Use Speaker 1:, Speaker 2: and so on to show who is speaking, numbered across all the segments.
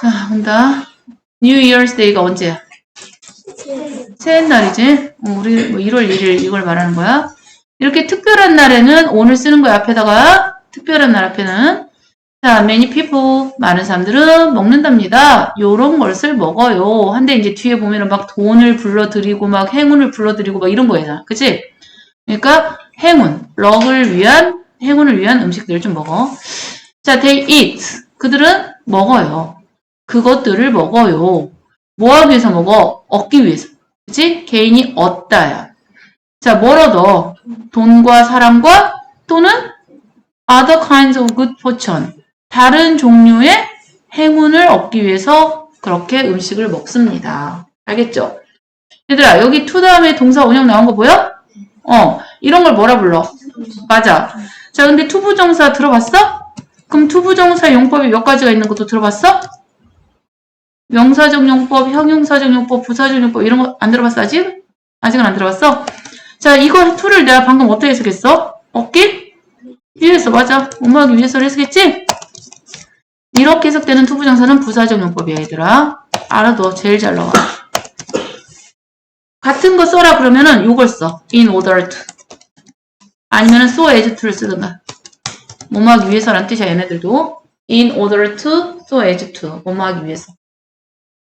Speaker 1: 자, 온다. New Year's Day가 언제야? 새해 날이지? 어, 우리 뭐 1월 1일 이걸 말하는 거야. 이렇게 특별한 날에는 오늘 쓰는 거야. 앞에다가 특별한 날 앞에는 자, many people 많은 사람들은 먹는답니다. 요런 것을 먹어요. 한데 이제 뒤에 보면은 막 돈을 불러드리고 막 행운을 불러드리고 막 이런 거잖아. 그치? 그러니까 행운, 럭을 위한 행운을 위한 음식들을 좀 먹어. 자, they eat. 그들은 먹어요. 그것들을 먹어요. 뭐 하기 위해서 먹어? 얻기 위해서. 그치? 개인이 얻다야. 자, 뭘 얻어? 돈과 사랑과 또는 other kinds of good fortune. 다른 종류의 행운을 얻기 위해서 그렇게 음식을 먹습니다. 알겠죠? 얘들아, 여기 to 다음에 동사 원형 나온 거 보여? 어, 이런 걸 뭐라 불러? 맞아. 자, 근데 투부정사 들어봤어? 그럼 투부정사 용법이 몇 가지가 있는 것도 들어봤어? 명사적 용법, 형용사적 용법, 부사적 용법 이런 거 안 들어봤어 아직? 아직은 안 들어봤어? 자, 이거 투를 내가 방금 어떻게 해석했어? 얻기 위해서 맞아. 엄마하기 위해서를 해석했지? 이렇게 해석되는 투부정사는 부사적 용법이야 얘들아. 알아둬. 제일 잘 나와. 같은 거 써라 그러면은 요걸 써. in order to. 아니면은 so as to를 쓰든가. 뭐뭐하기 위해서란 뜻이야 얘네들도. in order to, so as to. 뭐뭐하기 위해서.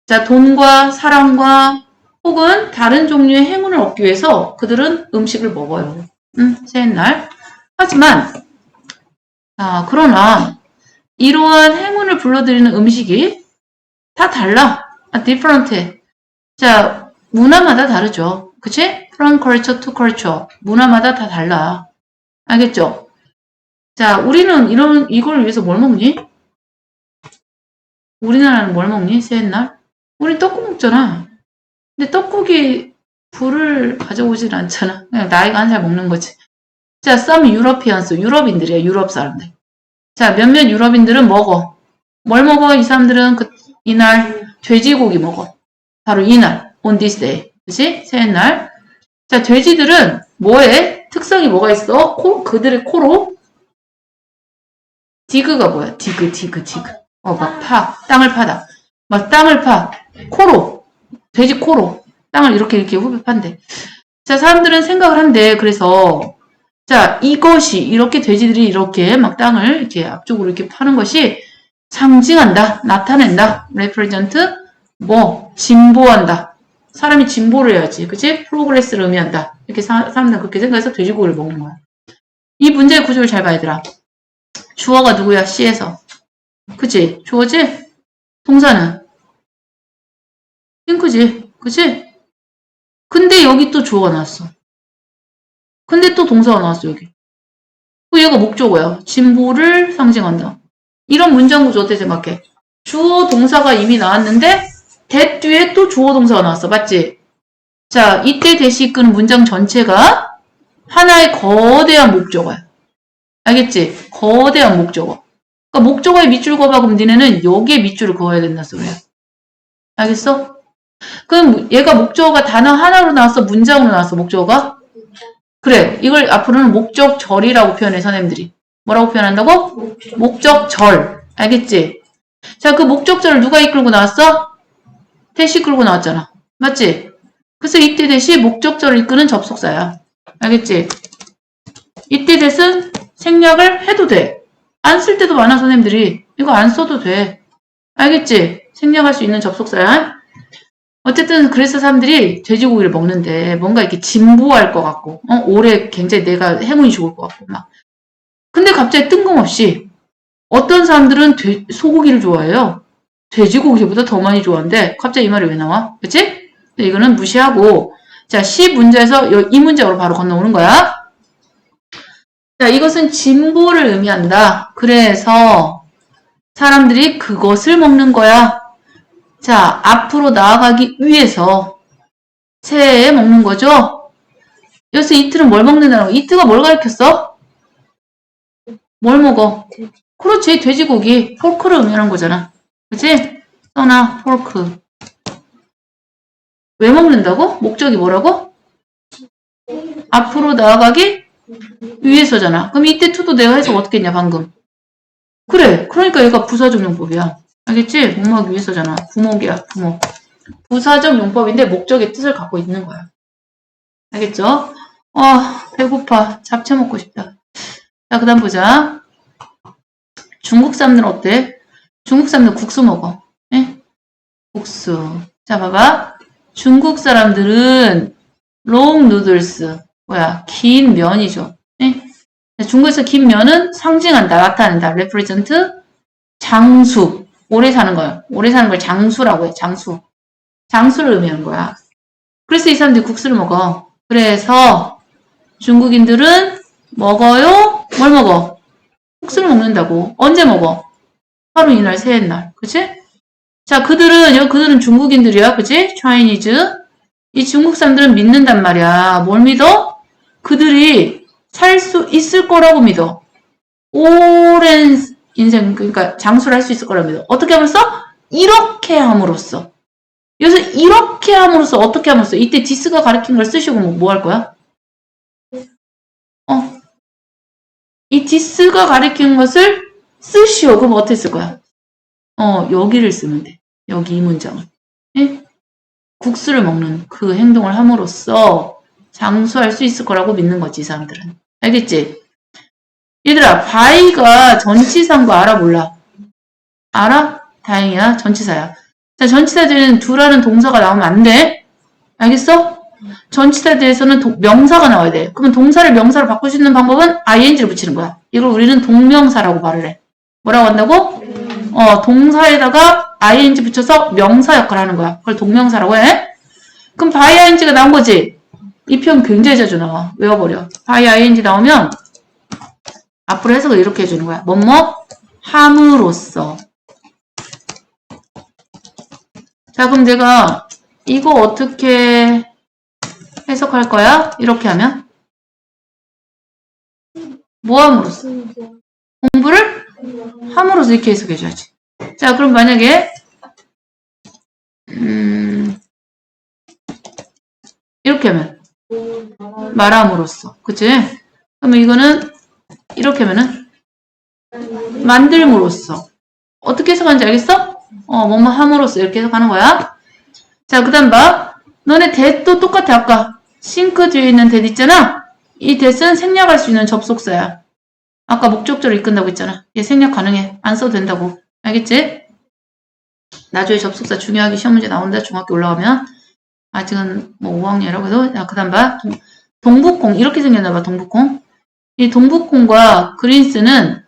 Speaker 1: 자, 돈과 사랑과 혹은 다른 종류의 행운을 얻기 위해서 그들은 음식을 먹어요. 응, 새날. 하지만, 아, 그러나, 이러한 행운을 불러들이는 음식이 다 달라. 아, different. 자, 문화마다 다르죠. 그치? From culture to culture. 문화마다 다 달라. 알겠죠? 자, 우리는 이런, 이걸 위해서 뭘 먹니? 우리나라는 뭘 먹니? 새날? 우리 떡국 먹잖아. 근데 떡국이 불을 가져오질 않잖아. 그냥 나이가 한 살 먹는 거지. 자, some Europeans, 유럽인들이야, 유럽 사람들. 자, 몇몇 유럽인들은 먹어. 뭘 먹어? 이 사람들은 그, 이날 돼지고기 먹어. 바로 이날, on this day. 그치? 새날. 자, 돼지들은 뭐에? 특성이 뭐가 있어? 코, 그들의 코로 디그가 뭐야? 디그, 디그, 디그. 어, 막 파. 땅을 파다. 막 땅을 파. 코로. 돼지 코로. 땅을 이렇게 이렇게 후벼 판대. 자, 사람들은 생각을 한대. 그래서, 자, 이것이, 이렇게 돼지들이 이렇게 막 땅을 이렇게 앞쪽으로 이렇게 파는 것이 상징한다. 나타낸다. represent, 뭐, 진보한다. 사람이 진보를 해야지. 그치? 프로그레스를 의미한다. 이렇게 사, 사람들은 그렇게 생각해서 돼지고기를 먹는 거야. 이 문제의 구조를 잘 봐야 되라. 주어가 누구야? C에서. 그치? 주어지? 동사는? 핑크지. 그치? 근데 여기 또 주어가 나왔어. 근데 또 동사가 나왔어, 여기. 그 얘가 목적어야. 진보를 상징한다. 이런 문장 구조 어떻게 생각해? 주어 동사가 이미 나왔는데, 대 뒤에 또 주어 동사가 나왔어. 맞지? 자, 이때 대시 이끄는 문장 전체가 하나의 거대한 목적어야. 알겠지? 거대한 목적어. 그러니까 목적어에 밑줄 그어봐 그럼 니네는 여기에 밑줄을 그어야 된다 소리야. 알겠어? 그럼 얘가 목적어가 단어 하나로 나왔어? 문장으로 나왔어? 목적어가? 그래. 이걸 앞으로는 목적절이라고 표현해 선생님들이. 뭐라고 표현한다고? 목적절. 알겠지? 자, 그 목적절을 누가 이끌고 나왔어? 대시 끌고 나왔잖아. 맞지? 그래서 이때 대시 목적절을 이끄는 접속사야. 알겠지? 이때 대신 생략을 해도 돼. 안 쓸 때도 많아, 선생님들이. 이거 안 써도 돼. 알겠지? 생략할 수 있는 접속사야. 어쨌든 그래서 사람들이 돼지고기를 먹는데 뭔가 이렇게 진보할 것 같고 어? 올해 굉장히 내가 행운이 좋을 것 같고 막 근데 갑자기 뜬금없이 어떤 사람들은 돼- 소고기를 좋아해요 돼지고기보다 더 많이 좋아하는데 갑자기 이 말이 왜 나와? 그치? 이거는 무시하고 자 C 문제에서 여- 이 문제로 바로 건너오는 거야 자 이것은 진보를 의미한다 그래서 사람들이 그것을 먹는 거야 자, 앞으로 나아가기 위해서 새해에 먹는 거죠? 여기서 이틀은 뭘 먹는다고? 이트가 뭘 가르쳤어? 뭘 먹어? 그렇지, 돼지고기. 포크를 의미하는 거잖아. 그치? 써나, 포크. 왜 먹는다고? 목적이 뭐라고? 앞으로 나아가기 위해서잖아. 그럼 이때 투도 내가 해서 어떻게 했냐, 방금? 그래, 그러니까 얘가 부사적 용법이야. 알겠지? 목마하기 위해서잖아. 부목이야, 부목. 부사적 용법인데 목적의 뜻을 갖고 있는 거야. 알겠죠? 아, 배고파. 잡채 먹고 싶다. 자, 그 다음 보자. 중국 사람들은 어때? 중국 사람들 국수 먹어. 예? 국수. 자, 봐봐. 중국 사람들은 롱 누들스. 뭐야? 긴 면이죠. 예? 중국에서 긴 면은 상징한다, 나타낸다. represent 장수. 오래 사는 거예요. 오래 사는 걸 장수라고 해. 장수. 장수를 의미하는 거야. 그래서 이 사람들이 국수를 먹어. 그래서 중국인들은 먹어요? 뭘 먹어? 국수를 먹는다고. 언제 먹어? 하루 이날, 새해 날. 그치? 자, 그들은, 여기 그들은 중국인들이야. 그치? 차이니즈. 이 중국 사람들은 믿는단 말이야. 뭘 믿어? 그들이 살 수 있을 거라고 믿어. 오랜 인생, 그러니까 장수를 할 수 있을 거라고 믿어. 어떻게 함으로써? 이렇게 함으로써. 여기서 이렇게 함으로써 어떻게 함으로써 이때 디스가 가리킨 걸 쓰시고 뭐 할 거야? 어. 이 디스가 가리킨 것을 쓰시오. 그럼 어떻게 쓸 거야? 어, 여기를 쓰면 돼. 여기 이 문장을. 예? 국수를 먹는 그 행동을 함으로써 장수할 수 있을 거라고 믿는 거지, 이 사람들은. 알겠지? 얘들아, 바이가 전치사인 거 알아, 몰라? 알아? 다행이야. 전치사야. 자, 전치사들은 두라는 동사가 나오면 안 돼. 알겠어? 전치사들에서는 도- 명사가 나와야 돼. 그러면 동사를 명사로 바꿀 수 있는 방법은 ing를 붙이는 거야. 이걸 우리는 동명사라고 말을 해. 뭐라고 한다고? 어, 동사에다가 ing 붙여서 명사 역할을 하는 거야. 그걸 동명사라고 해. 그럼 by ing가 나온 거지? 이 표현 굉장히 자주 나와. 외워버려. by ing 나오면 앞으로 해석을 이렇게 해주는 거야. 뭐뭐 함으로써. 자, 그럼 내가 이거 어떻게 해석할 거야? 이렇게 하면? 뭐 함으로써? 공부를 함으로써 이렇게 해석해줘야지. 자, 그럼 만약에, 음, 이렇게 하면, 말함으로써. 그치? 그러면 이거는, 이렇게 하면은, 만들므로써. 어떻게 해석하는지 알겠어? 어, 뭐뭐 함으로써 이렇게 해석하는 거야. 자, 그 다음 봐. 너네 대도 똑같아, 아까. 싱크 뒤에 있는 대 있잖아? 이 대는 생략할 수 있는 접속사야. 아까 목적절을 이끈다고 했잖아. 얘 생략 가능해. 안 써도 된다고. 알겠지? 나중에 접속사 중요하게 시험 문제 나온다. 중학교 올라가면. 아직은 뭐 5학년이라고 해도. 자, 그 다음 봐. 동, 동북콩. 이렇게 생겼나 봐, 동북콩. 이 동북콩과 그린스는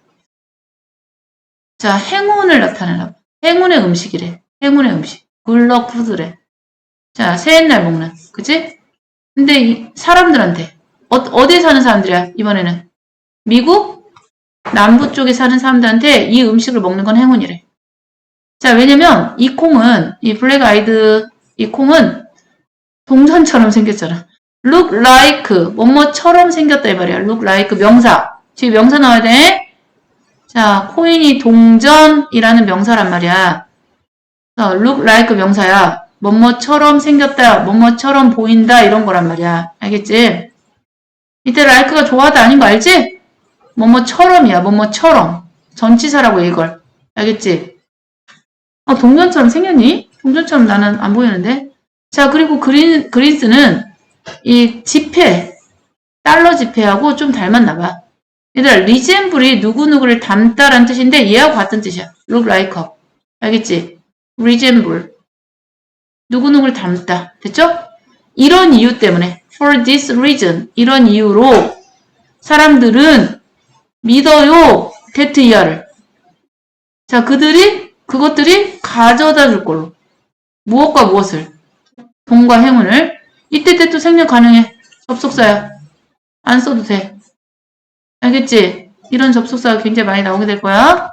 Speaker 1: 자, 행운을 나타내나 봐. 행운의 음식이래. 행운의 음식. 굴러 푸드래. 자, 새해 날 먹는. 그치? 근데 이 사람들한테 어, 어디에 사는 사람들이야 이번에는 미국 남부 쪽에 사는 사람들한테 이 음식을 먹는 건 행운이래. 자 왜냐면 이 콩은 이 블랙 아이드 이 콩은 동전처럼 생겼잖아. Look like 뭐뭐처럼 생겼다 이 말이야. look like 명사. 지금 명사 나와야 돼. 자 코인이 동전이라는 명사란 말이야. 어, look like 명사야. 뭐뭐처럼 생겼다, 뭐뭐처럼 보인다 이런 거란 말이야. 알겠지? 이때 like가 좋아하다 아닌 거 알지? 뭐뭐처럼이야, 뭐뭐처럼. 전치사라고 해, 이걸. 알겠지? 어, 동전처럼 생겼니? 동전처럼 나는 안 보이는데? 자, 그리고 그린, 그린스는 이 지폐, 달러 지폐하고 좀 닮았나 봐. 얘들아, 리젠블이 누구누구를 닮다라는 뜻인데 얘하고 같은 뜻이야. look like. 알겠지? resemble. 누구누구를 닮다. 됐죠? 이런 이유 때문에 for this reason 이런 이유로 사람들은 믿어요. that 이하를. 자, 그들이 그것들이 가져다 줄 걸로. 무엇과 무엇을? 돈과 행운을. 이때 때 또 생략 가능해. 접속사야. 안 써도 돼. 알겠지? 이런 접속사가 굉장히 많이 나오게 될 거야.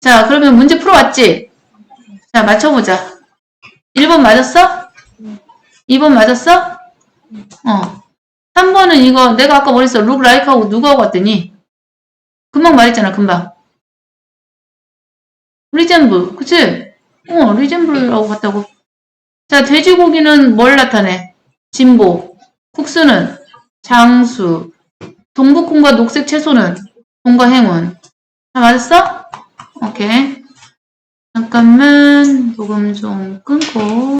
Speaker 1: 자, 그러면 문제 풀어왔지? 자, 맞춰보자. 1번 맞았어? 2번 맞았어? 어. 3번은 이거 내가 아까 뭐랬어? look like 하고 누가 하고 왔더니 금방 말했잖아, 금방. resemble. 그치? 어, resemble라고 갔다고. 자, 돼지고기는 뭘 나타내? 진보. 국수는 장수. 동북콩과 녹색 채소는 돈과 행운. 다 맞았어? 오케이. 잠깐만 녹음 좀 끊고